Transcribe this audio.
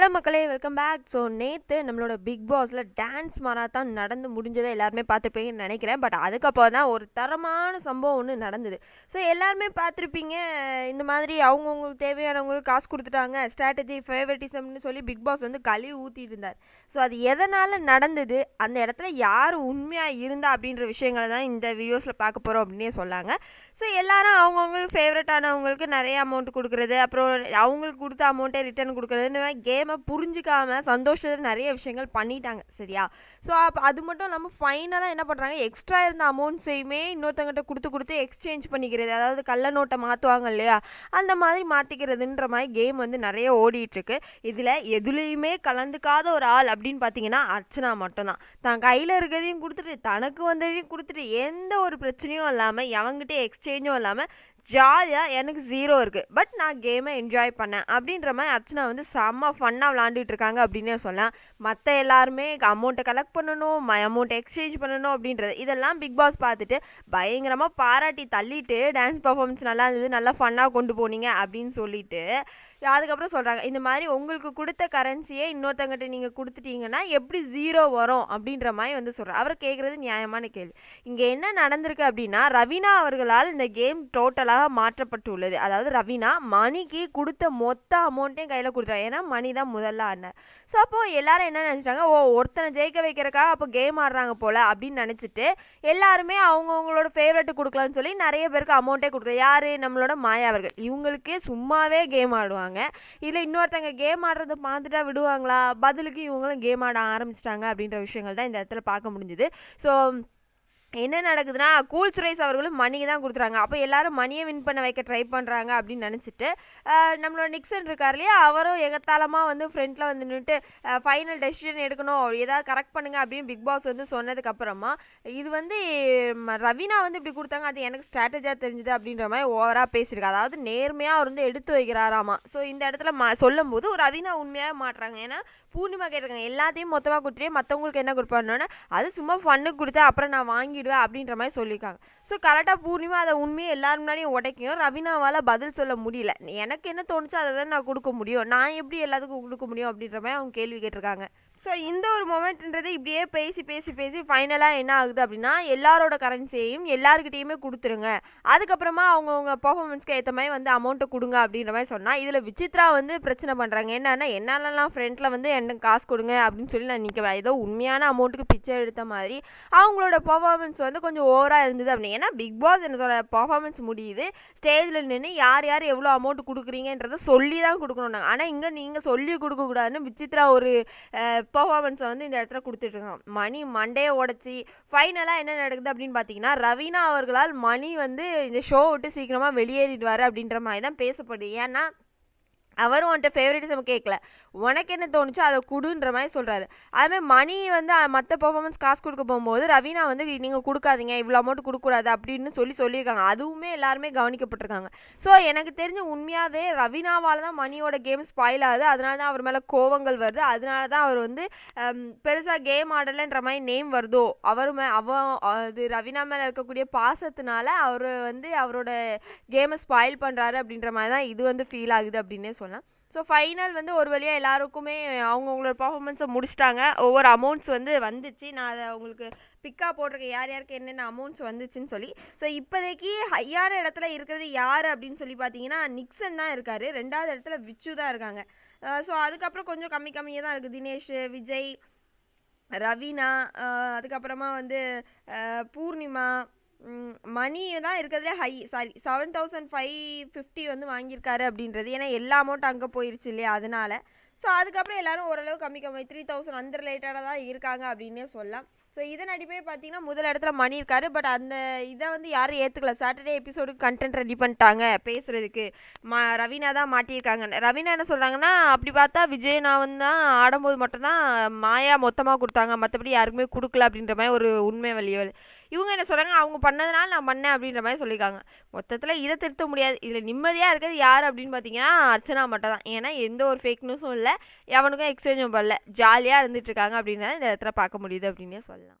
Hello மக்களே welcome back. So நேற்று நம்மளோட பிக் பாஸில் டான்ஸ் மராத்தான் நடந்து முடிஞ்சதை எல்லாருமே பார்த்துருப்பீங்கன்னு நினைக்கிறேன். பட் அதுக்கப்புறம் தான் ஒரு தரமான சம்பவம் ஒன்று நடந்தது. ஸோ எல்லாருமே பார்த்துருப்பீங்க. இந்த மாதிரி அவங்கவுங்களுக்கு தேவையானவங்களுக்கு காசு கொடுத்துட்டாங்க. ஸ்ட்ராட்டஜி ஃபேவரட்டிசம்னு சொல்லி பிக் பாஸ் வந்து கழுவி ஊற்றிட்டு இருந்தார். ஸோ அது எதனால் நடந்தது? அந்த இடத்துல யார் உண்மையாக இருந்தா அப்படின்ற விஷயங்களை தான் இந்த வீடியோஸில் பார்க்க போகிறோம் அப்படின்னே சொல்லாங்க. ஸோ எல்லாரும் அவங்கவுங்களுக்கு ஃபேவரட்டானவங்களுக்கு நிறைய அமௌண்ட் கொடுக்குறது அப்புறம் அவங்களுக்கு கொடுத்த அமௌண்ட்டை ரிட்டர்ன் கொடுக்குறது இந்த மாதிரி கேமை புரிஞ்சிக்காமல் சந்தோஷத்தில் நிறைய விஷயங்கள் பண்ணிட்டாங்க சரியா? ஸோ அப்போ அது மட்டும் இல்லாமல் ஃபைனலாக என்ன பண்ணுறாங்க எக்ஸ்ட்ரா இருந்த அமௌண்ட்ஸையுமே இன்னொருத்தங்கிட்ட கொடுத்து கொடுத்து எக்ஸ்சேஞ்ச் பண்ணிக்கிறது அதாவது கள்ள நோட்டை மாற்றுவாங்க இல்லையா? அந்த மாதிரி மாற்றிக்கிறதுன்ற மாதிரி கேம் வந்து நிறைய ஓடிட்டுருக்கு. இதில் எதுலேயுமே கலந்துக்காத ஒரு ஆள் அப்படின்னு பார்த்தீங்கன்னா அர்ச்சனா மட்டும்தான். தான் கையில் இருக்கிறதையும் கொடுத்துட்டு தனக்கு வந்ததையும் கொடுத்துட்டு எந்த ஒரு பிரச்சனையும் இல்லாமல் எவங்கிட்ட சேஞ்சும் இல்லாமல் ஜாலியாக எனக்கு ஜீரோ இருக்குது பட் நான் கேமை என்ஜாய் பண்ணேன். அப்படின்ற மாதிரி அர்ச்சனா வந்து செம்ம ஃபன்னாக விளாண்டுட்டு இருக்காங்க அப்படின்னே சொல்லலாம். மற்ற எல்லாருமே அமௌண்ட்டை கலெக்ட் பண்ணணும் அமௌண்ட்டை எக்ஸ்சேஞ்ச் பண்ணணும் அப்படின்றது. இதெல்லாம் பிக் பாஸ் பார்த்துட்டு பயங்கரமாக பாராட்டி தள்ளிட்டு டான்ஸ் பர்ஃபார்மன்ஸ் நல்லா இருந்தது நல்லா ஃபன்னாக கொண்டு போனீங்க அப்படின்னு சொல்லிட்டு அதுக்கப்புறம் சொல்கிறாங்க இந்த மாதிரி உங்களுக்கு கொடுத்த கரன்சியை இன்னொருத்தங்கிட்ட நீங்கள் கொடுத்துட்டீங்கன்னா எப்படி ஜீரோ வரும் அப்படின்ற மாதிரி வந்து சொல்கிறார் அவர் கேட்குறது நியாயமான கேள்வி. இங்கே என்ன நடந்திருக்கு அப்படின்னா ரவீனா அவர்களால் இந்த கேம் டோட்டலாக மாற்றப்பட்டுள்ளது. அதாவது ரவினா மணிக்கு கொடுத்த மொத்த அமௌண்ட்டையும் கையில் கொடுத்துறாங்க ஏன்னா மணி தான் முதல்ல ஆடினார். ஸோ அப்போது எல்லாரும் என்ன நினச்சிட்டாங்க? ஓ ஒருத்தனை ஜெயிக்க வைக்கிறக்காக அப்போ கேம் ஆடுறாங்க போல் அப்படின்னு நினச்சிட்டு எல்லாருமே அவங்கவுங்களோட ஃபேவரெட்டு கொடுக்கலான்னு சொல்லி நிறைய பேருக்கு அமௌண்ட்டே கொடுக்குறாங்க யார்? நம்மளோட மாயாவர்கள் இவங்களுக்கே சும்மாவே கேம் ஆடுவாங்க. இதில் இன்னொருத்தங்க கேம் ஆடுறத பார்த்துட்டா விடுவாங்களா? பதிலுக்கு இவங்களும் கேம் ஆட ஆரம்பிச்சிட்டாங்க அப்படின்ற விஷயங்கள் தான் இந்த இடத்துல பார்க்க முடிஞ்சுது. ஸோ என்ன நடக்குதுன்னா கூல்ஸ் ரைஸ் அவர்களும் மணிக்கு தான் கொடுத்துறாங்க. அப்போ எல்லாரும் மணியை வின் பண்ண வைக்க ட்ரை பண்ணுறாங்க அப்படின்னு நினச்சிட்டு நம்மளோட நிக்சன் இருக்கார் இல்லையா? அவரும் எகத்தாளமாக வந்து ஃப்ரண்ட்டில் வந்து நின்றுட்டு ஃபைனல் டெசிஷன் எடுக்கணும். ஏதாவது கரெக்ட் பண்ணுங்க அப்படின்னு பிக் பாஸ் வந்து சொன்னதுக்கப்புறமா இது வந்து ரவீனா வந்து இப்படி கொடுத்தாங்க. அது எனக்கு ஸ்ட்ராட்டஜியாக தெரிஞ்சுது அப்படின்ற மாதிரி ஓவராக பேசியிருக்கா. அதாவது நேர்மையாக அவர் வந்து எடுத்து வைக்கிறாராமா. ஸோ இந்த இடத்துல மா சொல்லும்போது ஒரு ரவீனா உண்மையாக மாட்டுறாங்க. ஏன்னா பூர்ணிமா கேட்டிருக்காங்க எல்லாத்தையும் மொத்தமாக கொடுத்துட்டு மற்றவங்களுக்கு என்ன கொடுப்பாருன்னு அது சும்மா ஃபண்ணுக்கு கொடுத்தேன் அப்புறம் நான் வாங்கி வாங்கிடுவேன் அப்படின்ற மாதிரி சொல்லியிருக்காங்க. ஸோ கரெக்டாக பூர்ணிமா அதை உண்மையை எல்லாரும் முன்னாடியும் உடைக்கும் ரவினாவால் பதில் சொல்ல முடியல. எனக்கு என்ன தோணுச்சோ அதை தான் நான் கொடுக்க முடியும். நான் எப்படி எல்லாத்துக்கும் கொடுக்க முடியும் அப்படின்ற மாதிரி அவங்க கேள்வி கேட்டிருக்காங்க. ஸோ இந்த ஒரு மொமெண்ட்ன்றது இப்படியே பேசி பேசி பேசி ஃபைனலாக என்ன ஆகுது அப்படின்னா எல்லாரோட கரன்சியையும் எல்லாருக்கிட்டேயுமே கொடுத்துருங்க. அதுக்கப்புறமா அவங்கவுங்க பர்ஃபார்மன்ஸ்க்கு ஏற்ற மாதிரி வந்து அமௌண்ட்டை கொடுங்க அப்படின்ற மாதிரி சொன்னால் இதில் விசித்ரா வந்து பிரச்சனை பண்ணுறாங்க என்னன்னா என்னாலலாம் ஃப்ரெண்டில் வந்து எனக்கு காசு கொடுங்க அப்படின்னு சொல்லி நான் நிற்க ஏதோ உண்மையான அமௌண்ட்டுக்கு பிக்சர் எடுத்த மாதிரி அவங்களோட பர்ஃபார்மன்ஸ் வந்து கொஞ்சம் ஓவராக இருந்தது அப்படின்னு. ஏன்னா பிக் பாஸ் என்ன சொல்கிற பர்ஃபார்மன்ஸ் முடியுது. ஸ்டேஜில் நின்று யார் யார் எவ்வளோ அமௌண்ட் கொடுக்குறீங்கன்றதை சொல்லி தான் கொடுக்கணும் ஆனால் இங்கே நீங்கள் சொல்லி கொடுக்கக்கூடாதுன்னு விசித்ரா ஒரு பர்ஃபார்மன்ஸை வந்து இந்த இடத்துல கொடுத்துட்ருக்காங்க. மணி மண்டையை உடச்சி ஃபைனலாக என்ன நடக்குது அப்படின்னு பார்த்தீங்கன்னா ரவீனா அவர்களால் மணி வந்து இந்த ஷோ விட்டு சீக்கிரமாக வெளியேறிடுவார் அப்படின்ற மாதிரி தான் பேசப்படுது. ஏன்னா அவரும் உன்ட்ட ஃபேவரட்டிசம் கேட்கல உனக்கு என்ன தோணுச்சோ அதை கொடுன்ற மாதிரி சொல்கிறாரு அதுமாதிரி மணி வந்து மற்ற பர்ஃபார்மன்ஸ் காசு கொடுக்க போகும்போது ரவீனா வந்து நீங்கள் கொடுக்காதீங்க இவ்வளோ அமௌண்ட் கொடுக்கக்கூடாது அப்படின்னு சொல்லி சொல்லியிருக்காங்க. அதுவுமே எல்லாருமே கவனிக்கப்பட்டிருக்காங்க. ஸோ எனக்கு தெரிஞ்ச உண்மையாகவே ரவீனாவால் தான் மணியோட கேம் ஸ்பாயில் ஆகுது. அதனால தான் அவர் மேலே கோவங்கள் வருது. அதனால தான் அவர் வந்து பெருசாக கேம் ஆடலைன்ற மாதிரி நேம் வருதோ அவர் மே அவ அது ரவீனா மேலே இருக்கக்கூடிய பாசத்தினால அவர் வந்து அவரோட கேமை ஸ்பாயில் பண்ணுறாரு அப்படின்ற மாதிரி தான் இது வந்து ஃபீல் ஆகுது அப்படின்னே சொல்லலாம். ஸோ ஃபைனல் வந்து ஒரு வழியாக எல்லாருக்குமே அவங்கவுங்களோட பர்ஃபார்மன்ஸை முடிச்சிட்டாங்க. ஒவ்வொரு அமௌண்ட்ஸ் வந்து வந்துச்சு. நான் அதை உங்களுக்கு பிக்காக போட்டிருக்கேன். யார் யாருக்கு என்னென்ன அமௌண்ட்ஸ் வந்துச்சுன்னு சொல்லி. ஸோ இப்போதைக்கு ஹையான இடத்துல இருக்கிறது யார் அப்படின்னு சொல்லி பார்த்தீங்கன்னா நிக்சன் தான் இருக்கார். ரெண்டாவது இடத்துல விச்சு தான் இருக்காங்க. ஸோ அதுக்கப்புறம் கொஞ்சம் கம்மி கம்மியாக தான் இருக்குது தினேஷ் விஜய் ரவீனா அதுக்கப்புறமா வந்து பூர்ணிமா மணி தான் இருக்கிறதுலே ஹை சாரி செவன் தௌசண்ட் ஃபைவ் ஃபிஃப்டி வந்து வாங்கியிருக்காரு அப்படின்றது. ஏன்னா எல்லா அமௌண்ட் அங்கே போயிடுச்சு இல்லையா அதனால. ஸோ அதுக்கப்புறம் எல்லோரும் ஓரளவு கம்மி கம்மி. த்ரீ தௌசண்ட் அந்த ரிலேட்டடாக தான் இருக்காங்க அப்படின்னே சொல்லலாம். ஸோ இதன் அடிப்படை பார்த்தீங்கன்னா முதல் இடத்துல மணி இருக்காரு. பட் அந்த இதை வந்து யாரும் ஏற்றுக்கல சாட்டர்டே எபிசோடுக்கு கண்டென்ட் ரெடி பண்ணிட்டாங்க பேசுகிறதுக்கு மா ரவீனா தான் மாட்டியிருக்காங்க. ரவீனா என்ன சொல்கிறாங்கன்னா அப்படி பார்த்தா விஜய் நான் தான் ஆடும்போது மட்டும்தான் மாயா மொத்தமாக கொடுத்தாங்க. மற்றபடி யாருக்குமே கொடுக்கல அப்படின்ற மாதிரி ஒரு உண்மை வழியல் இவங்க என்ன சொல்கிறாங்க அவங்க பண்ணதுனால நான் பண்ணேன் அப்படின்ற மாதிரி சொல்லியிருக்காங்க. மொத்தத்தில் இதை திருத்த முடியாது. இதில் நிம்மதியாக இருக்கிறது யார் அப்படின்னு பார்த்தீங்கன்னா அர்ச்சனா மட்டும் தான். ஏன்னா எந்த ஒரு ஃபேக் நியூஸும் இல்லை எவனுக்கும் எக்ஸ்சேஞ்சும் பண்ணல. ஜாலியாக இருந்துட்டு இருக்காங்க அப்படின்றத இந்த இடத்துல பார்க்க முடியுது அப்படின்னே சொல்லலாம்.